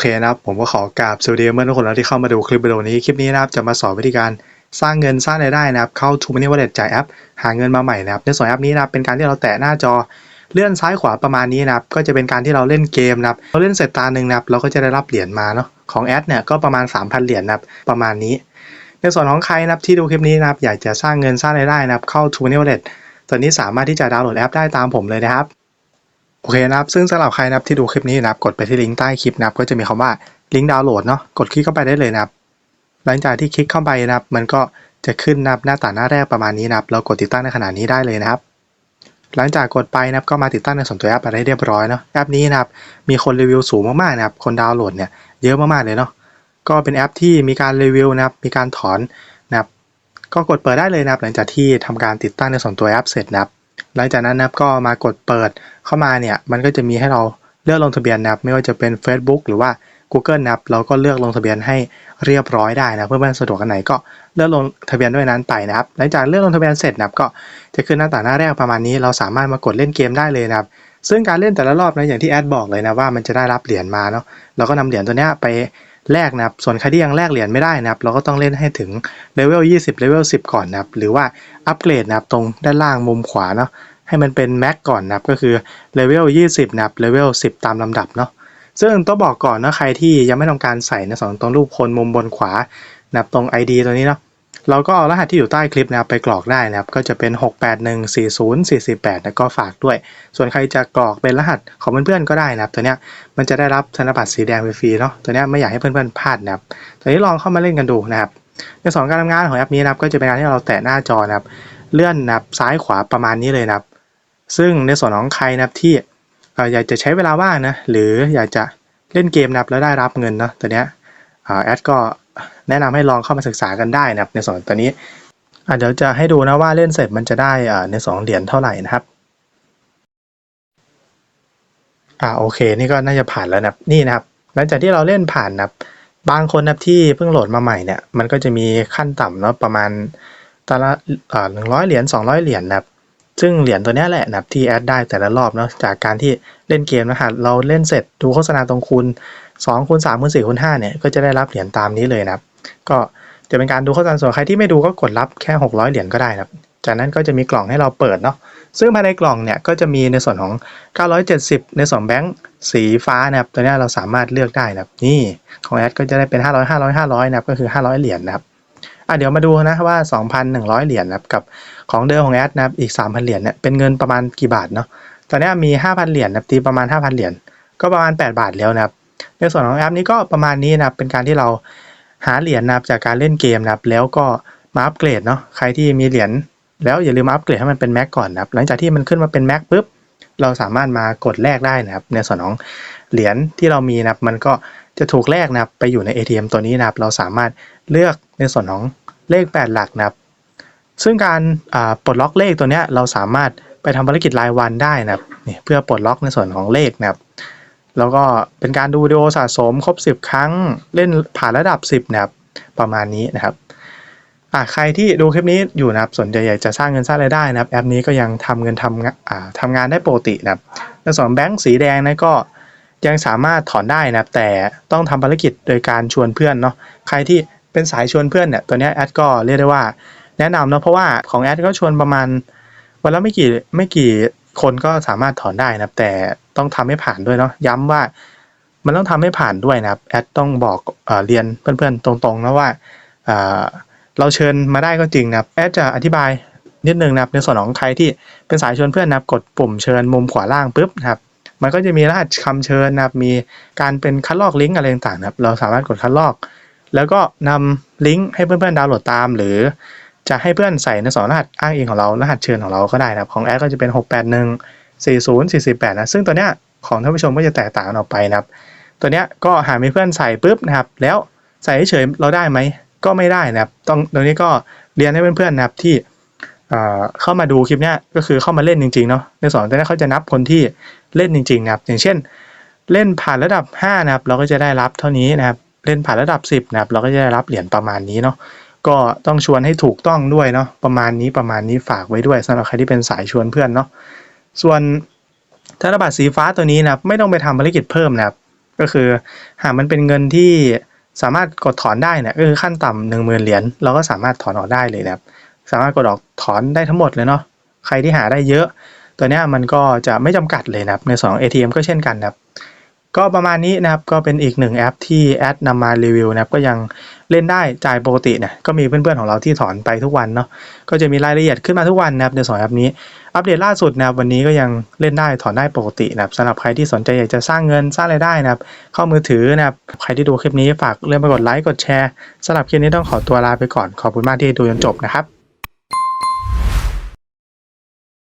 เคนะครับ ผมก็ขอกราบสวัสดีเพื่อนทุกคนแล้วที่เข้ามาดูคลิปวิดีโอนี้ คลิปนี้นะครับจะมาสอนวิธีการสร้างเงินสร้างรายได้นะครับ เข้า t ู Money Wallet จ่ายแอป หาเงินมาใหม่นะครับ ในส่วนแอปนี้นะครับเป็นการที่เราแตะหน้าจอเลื่อนซ้ายขวาประมาณนี้นะครับก็จะเป็นการที่เราเล่นเกมนะครับเราเล่นเสร็จตาหนึ่งนะครับเราก็จะได้รับเหรียญมาเนาะของแอดเนี่ยก็ประมาณ 3,000 เหรียญนะครับประมาณนี้ ในส่วนของใครนะครับที่ดูคลิปนี้นะครับอยากจะสร้างเงินสร้างรายได้นะครับเข้า t ู Money Wallet ตอนนี้สามารถที่จะดาวน์โหลดแอปได้ตามผมเลยนะครับ โอเคนะครับ ซึ่งสำหรับใครนะครับที่ดูคลิปนี้นะครับ กดไปที่ลิงก์ใต้คลิปนะครับก็จะมีคำว่าลิงก์ดาวน์โหลดเนาะ กดคลิกเข้าไปได้เลยนะครับ หลังจากที่คลิกเข้าไปนะครับ มันก็จะขึ้นนะครับหน้าต่างหน้าแรกประมาณนี้นะครับ เรากดติดตั้งในขณะนี้ได้เลยนะครับ หลังจากกดไปนะครับก็มาติดตั้งในส่วนตัวแอปไปได้เรียบร้อยเนาะ แอปนี้นะครับมีคนรีวิวสูงมากๆนะครับ คนดาวน์โหลดเนี่ยเยอะมากๆเลยเนาะ ก็เป็นแอปที่มีการรีวิวนะครับ มีการถอนนะครับ ก็กดเปิดได้เลยนะครับ หลังจากที่ทำการติดตั้งในส่วนตัวแอปเสร็จนะครับ หลังจากนั้นนะครับก็มากดเปิดเข้ามาเนี่ยมันก็จะมีให้เราเลือกลงทะเบียนนะครับ ไม่ว่าจะเป็น Facebook หรือว่า Google นะครับเราก็เลือกลงทะเบียนให้เรียบร้อยได้นะเพื่อนๆสะดวกกันไหนก็เลือกลงทะเบียนด้วยนั้นไปนะครับ หลังจากเลือกลงทะเบียนเสร็จนะครับก็จะขึ้นหน้าต่างหน้าแรกประมาณนี้ เราสามารถมากดเล่นเกมได้เลยนะครับ ซึ่งการเล่นแต่ละรอบนะอย่างที่แอดบอกเลยนะว่ามันจะได้รับเหรียญมาเนาะเราก็นำเหรียญตัวเนี้ยไป แลกนะครับ ส่วนใครที่ยังแลกเหรียญไม่ได้นะครับ เราก็ต้องเล่นให้ถึงเลเวล20เลเวล10 ก่อนนะครับ หรือว่าอัปเกรดนะครับตรงด้านล่างมุมขวาเนาะ ให้มันเป็นแม็กก่อนนะครับ ก็คือเลเวล20นะครับเลเวล10 ตามลำดับเนาะ ซึ่งต้องบอกก่อนนะใครที่ยังไม่ต้องการใส่ในส่วนตรงรูปคนมุมบนขวานะครับตรง ID ตัวนี้เนาะ เราก็เอารหัสที่อยู่ใต้คลิปนะครับไปกรอกได้นะครับ ก็จะเป็น 6814048แล้วก็ฝากด้วย ส่วนใครจะกรอกเป็นรหัสของเพื่อนๆก็ได้นะครับ ตัวเนี้ยมันจะได้รับธนบัตรสีแดงฟรีเนาะตัวเนี้ยไม่อยากให้เพื่อนๆพลาดนะครับตัวนี้ลองเข้ามาเล่นกันดูนะครับ ในส่วนการทำงานของแอปนี้นะครับ ก็จะเป็นการที่เราแตะหน้าจอนะครับ เลื่อนนะครับซ้ายขวาประมาณนี้เลยนะครับ ซึ่งในส่วนของใครนะครับที่อยากจะใช้เวลาว่างนะหรืออยากจะเล่นเกมนะครับแล้วได้รับเงินเนาะตัวเนี้ยแอดก็ แนะนำให้ลองเข้ามาศึกษากันได้นะครับ ในส่วนตัวนี้เดี๋ยวจะให้ดูนะว่าเล่นเสร็จมันจะได้ในสองเหรียญเท่าไหร่นะครับอ่าโอเค นี่ก็น่าจะผ่านแล้วนับนี่นะครับ หลังจากที่เราเล่นผ่านนับบางคนนับที่เพิ่งโหลดมาใหม่เนี่ยมันก็จะมีขั้นต่ำเนาะประมาณตละหนึ่งร้อยเหรียญสองร้อยเหรียญนะครับ ซึ่งเหรียญตัวนี้แหละนับที่แอดได้แต่ละรอบเนาะจากการที่เล่นเกมนะครับเราเล่นเสร็จดูโฆษณาตรงคูณ2คูณ3คูณ4คูณ5เนี่ยก็จะได้รับเหรียญตามนี้เลยนะก็จะเป็นการดูโฆษณาส่วนใครที่ไม่ดูก็กดรับแค่ 600 เหรียญก็ได้นะจากนั้นก็จะมีกล่องให้เราเปิดเนาะซึ่งภายในกล่องเนี่ยก็จะมีในส่วนของ 970 ในส่วนแบงค์สีฟ้านะครับตัวนี้เราสามารถเลือกได้นะครับนี่ของแอดก็จะได้เป็น 500 500 500นะครับก็คือ 500 เหรียญนะครับ อะเดี๋ยวมาดูนะว่า 2,100 เหรียญนะครับกับของเดิมของแอดนะครับอีก 3,000 เหรียญเนี่ยเป็นเงินประมาณกี่บาทเนาะตอนนี้มี 5,000 เหรียญนะตีประมาณ 5,000 เหรียญก็ประมาณ 8 บาทแล้วนะครับ ในส่วนของแอปนี้ก็ประมาณนี้นะครับเป็นการที่เราหาเหรียญนะครับจากการเล่นเกมนะครับแล้วก็มาอัปเกรดเนาะใครที่มีเหรียญแล้วอย่าลืมอัปเกรดให้มันเป็นแม็กก่อนนะครับหลังจากที่มันขึ้นมาเป็นแม็กปุ๊บเราสามารถมากดแลกได้นะครับในส่วนของ เหรียญที่เรามีนะครับ มันก็จะถูกแลกนะครับไปอยู่ใน ATM ตัวนี้นะครับ เราสามารถเลือกในส่วนของเลข 8 หลักนะครับ ซึ่งการปลดล็อกเลขตัวนี้เราสามารถไปทำภารกิจรายวันได้นะครับนี่เพื่อปลดล็อกในส่วนของเลขนะครับ แล้วก็เป็นการดูวิดีโอสะสมครบ 10 ครั้งเล่นผ่านระดับ 10 นะครับ ประมาณนี้นะครับอ่าใครที่ดูคลิปนี้อยู่นะครับสนใจอยากจะสร้างเงินสร้างรายได้นะครับ แอปนี้ก็ยังทำเงินทำอ่าทำงานได้ปกตินะครับในส่วนแบงก์สีแดงนะก็ ยังสามารถถอนได้นะครับ แต่ต้องทำภารกิจโดยการชวนเพื่อนเนาะใครที่เป็นสายชวนเพื่อนเนี่ยตัวนี้แอดก็เรียกได้ว่าแนะนำเนาะเพราะว่าของแอดก็ชวนประมาณวันละไม่กี่ไม่กี่คนก็สามารถถอนได้นะแต่ต้องทำให้ผ่านด้วยเนาะย้ำว่ามันต้องทำให้ผ่านด้วยนะครับแอดต้องบอกเอเรียนเพื่อนๆตรงๆนะว่าเราเชิญมาได้ก็จริงนะครับแอดจะอธิบายนิดนึงนะครับในส่วนของใครที่เป็นสายชวนเพื่อนนะครับกดปุ่มเชิญมุมขวาล่างปุ๊บนะครับ มันก็จะมีรหัสคำเชิญนะครับ มีการเป็นคัดลอกลิงก์อะไรต่างๆนะครับ เราสามารถกดคัดลอก แล้วก็นำลิงก์ให้เพื่อนๆดาวน์โหลดตาม หรือจะให้เพื่อนใส่ในสองรหัสอ้างอิงของเรา รหัสเชิญของเราก็ได้นะครับ ของแอดก็จะเป็น 681 40 48 นะ ซึ่งตัวเนี้ยของท่านผู้ชมก็จะแตกต่างออกไปนะครับ ตัวเนี้ยก็หามีเพื่อนใส่ปุ๊บนะครับ แล้วใส่เฉยเราได้ไหม ก็ไม่ได้นะครับ ต้องตัวนี้ก็เรียนให้เพื่อนๆนะครับที่ เข้ามาดูคลิปเนี้ยก็คือเข้ามาเล่นจริงๆเนาะในสอนตัวนี้เขาจะนับคนที่เล่นจริงๆนะครับ อย่างเช่น เล่นผ่านระดับ 5 นะครับ เราก็จะได้รับเท่านี้นะครับ เล่นผ่านระดับ 10 นะครับ เราก็จะได้รับเหรียญประมาณนี้เนาะก็ต้องชวนให้ถูกต้องด้วยเนาะประมาณนี้ประมาณนี้ฝากไว้ด้วยสำหรับใครที่เป็นสายชวนเพื่อนเนาะส่วนธนบัตรสีฟ้าตัวนี้นะครับไม่ต้องไปทำภารกิจเพิ่มนะครับก็คือหากมันเป็นเงินที่สามารถกดถอนได้เนี่ยก็คือขั้นต่ำหนึ่งหมื่นเหรียญเราก็สามารถถอนออกได้เลยนะครับ สามารถกดออกถอนได้ทั้งหมดเลยเนาะใครที่หาได้เยอะ ตัวนี้มันก็จะไม่จำกัดเลยนะครับในส่วนของ ATM ก็เช่นกันนะครับก็ประมาณนี้นะครับก็เป็นอีกหนึ่งแอปที่แอดนำมารีวิวนะครับก็ยังเล่นได้จ่ายปกติเนี่ยก็มีเพื่อนๆของเราที่ถอนไปทุกวันเนาะก็จะมีรายละเอียดขึ้นมาทุกวันนะครับในสองแอปนี้ อัปเดตล่าสุดนะครับวันนี้ก็ยังเล่นได้ถอนได้ปกตินะครับสำหรับใครที่สนใจอยากจะสร้างเงินสร้างรายได้นะครับเข้ามือถือนะครับใครที่ดูคลิปนี้ฝากเรื่องไปกดไลค์กดแชร์สำหรับคลิปนี้ต้องขอตัวลาไปก่อนขอบคุณมากที่ดูจนจบนะครับ